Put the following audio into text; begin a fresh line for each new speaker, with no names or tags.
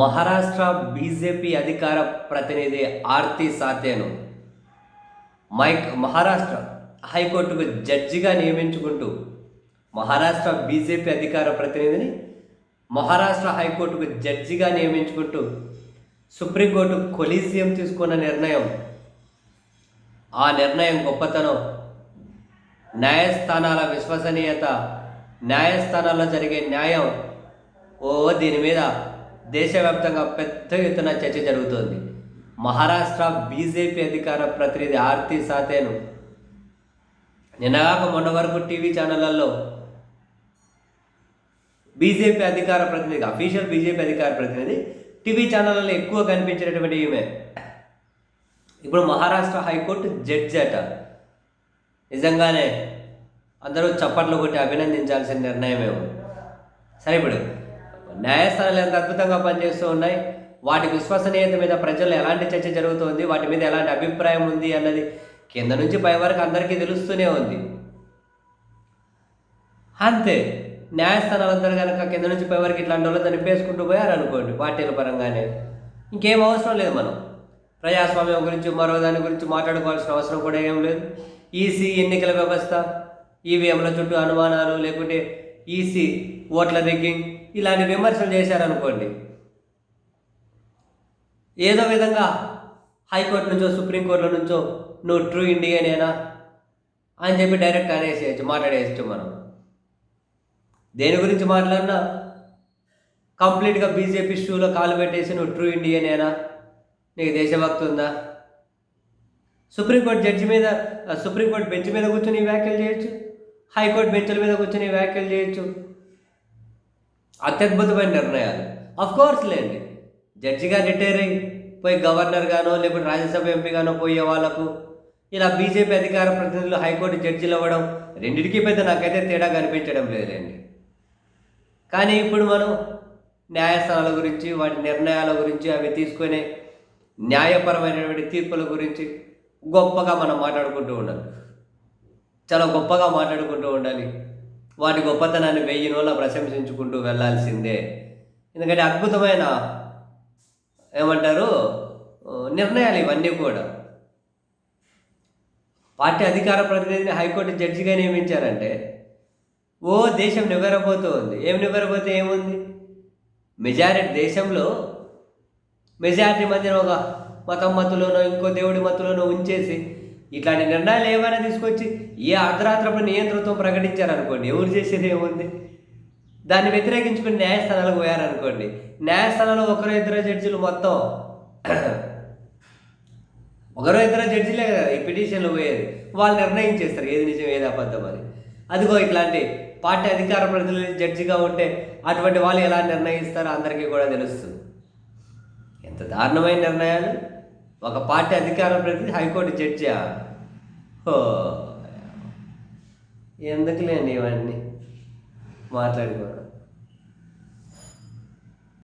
Maharashtra BJP అధికార ప్రతినిధి Aarti సాతేను mic Maharashtra హైకోర్టుకు జడ్జిగా నియమించుకుంటూ మహారాష్ట్ర బీజేపీ అధికార ప్రతినిధిని మహారాష్ట్ర హైకోర్టుకు జడ్జిగా నియమించుకుంటూ సుప్రీంకోర్టు కొలీజియం తీసుకున్న నిర్ణయం. ఆ నిర్ణయం గొప్పతనం. న్యాయస్థానాల విశ్వసనీయత న్యాయస్థానాల్లో జరిగే న్యాయం. ఓ దీని మీద దేశవ్యాప్తంగా పెద్ద ఎత్తున చర్చ జరుగుతోంది. మహారాష్ట్ర బీజేపీ అధికార ప్రతినిధి ఆర్తి సాతేను నిన్నగాక మొన్న వరకు టీవీ ఛానళ్ళలో బీజేపీ అధికార ప్రతినిధి అఫీషియల్ బీజేపీ అధికార ప్రతినిధి టీవీ ఛానళ్ళలో ఎక్కువ కనిపించేటటువంటి ఈమె. ఇప్పుడు మహారాష్ట్ర హైకోర్టు జడ్జి అట. నిజంగానే అందరూ చప్పట్లు కొట్టి అభినందించాల్సిన నిర్ణయమేమో. సరే ఇప్పుడు న్యాయస్థానాలు ఎంత అద్భుతంగా పనిచేస్తూ ఉన్నాయి వాటి విశ్వసనీయత మీద ప్రజల్లో ఎలాంటి చర్చ జరుగుతోంది వాటి మీద ఎలాంటి అభిప్రాయం ఉంది అన్నది కింద నుంచి పై వరకు అందరికీ తెలుస్తూనే ఉంది. అంతే న్యాయస్థానాలందరూ కనుక కింద నుంచి పై వరకు ఇట్లాంటి వాళ్ళు దాన్ని పేసుకుంటూ పోయారు అనుకోండి పార్టీల పరంగానే ఇంకేం అవసరం లేదు మనం. ప్రజాస్వామ్యం గురించి మరో దాని గురించి మాట్లాడుకోవాల్సిన అవసరం కూడా ఏం లేదు. ఈసీ ఎన్నికల వ్యవస్థ ఈవీఎంల చుట్టూ అనుమానాలు లేకుంటే ఈసీ ఓట్ల రిగ్గింగ్ ఇలాంటి విమర్శలు చేశారనుకోండి. ఏదో విధంగా హైకోర్టు నుంచో సుప్రీంకోర్టుల నుంచో నువ్వు ట్రూ ఇండియనేనా? అని చెప్పి డైరెక్ట్ అనేసేయచ్చు మాట్లాడేయచ్చు మనం. దేని గురించి మాట్లాడినా కంప్లీట్గా బీజేపీ షూలో కాలు పెట్టేసి నువ్వు ట్రూ ఇండియనేనా? నీకు దేశభక్తి ఉందా? సుప్రీంకోర్టు జడ్జి మీద సుప్రీంకోర్టు బెంచ్ మీద కూర్చొని వ్యాఖ్యలు చేయొచ్చు. హైకోర్టు బెంచ్ల మీద కూర్చొని వ్యాఖ్యలు చేయొచ్చు. అత్యద్భుతమైన నిర్ణయాలు. అఫ్ కోర్స్ లేండి. జడ్జిగా రిటైర్ అయ్యి పోయి గవర్నర్ గానో లేకపోతే రాజ్యసభ ఎంపీ గానో పోయే వాళ్ళకు ఇలా బీజేపీ అధికార ప్రతినిధులు హైకోర్టు జడ్జిలు అవ్వడం రెండింటికి పెద్ద నాకైతే తేడా కనిపించడం లేదండి. కానీ ఇప్పుడు మనం న్యాయస్థానాల గురించి వాటి నిర్ణయాల గురించి అవి తీసుకునే న్యాయపరమైనటువంటి తీర్పుల గురించి గొప్పగా మనం మాట్లాడుకుంటూ ఉన్నాం. చాలా గొప్పగా మాట్లాడుకుంటూ ఉండాలి. వాటి గొప్పతనాన్ని వెయ్యి నోళ్ళ ప్రశంసించుకుంటూ వెళ్ళాల్సిందే ఎందుకంటే అద్భుతమైన ఏమంటారు నిర్ణయాలు ఇవన్నీ కూడా. పార్టీ అధికార ప్రతినిధిని హైకోర్టు జడ్జిగా నియమించారంటే ఓ దేశం నివ్వెరపోతూ ఉంది. ఏం నివ్వెరపోతే ఏముంది? మెజారిటీ దేశంలో మెజారిటీ మధ్యన ఒక మతం మత్తులోనో ఇంకో దేవుడి మత్తులోనో ఉంచేసి ఇట్లాంటి నిర్ణయాలు ఏమైనా తీసుకొచ్చి ఏ అర్ధరాత్రపు నియంతృత్వం ప్రకటించారనుకోండి ఎవరు చేసేది ఏముంది? దాన్ని వ్యతిరేకించుకుని న్యాయస్థానాలకు పోయారనుకోండి న్యాయస్థానంలో ఒకరు ఇద్దరు జడ్జిలు మొత్తం ఒకరో ఇద్దరు జడ్జిలే కదా ఈ పిటిషన్లు పోయేది. వాళ్ళు నిర్ణయం చేస్తారు ఏది నిజం ఏది అబద్ధం అని. అదిగో ఇట్లాంటి పార్టీ అధికార ప్రతినిధి జడ్జిగా ఉంటే అటువంటి వాళ్ళు ఎలా నిర్ణయిస్తారో అందరికీ కూడా తెలుస్తుంది. ఎంత దారుణమైన నిర్ణయాలు. ఒక పార్టీ అధికార ప్రతినిధి హైకోర్టు జడ్జా ఓ ఎందుకులేండి ఇవన్నీ? మాట్లాడుకోవడం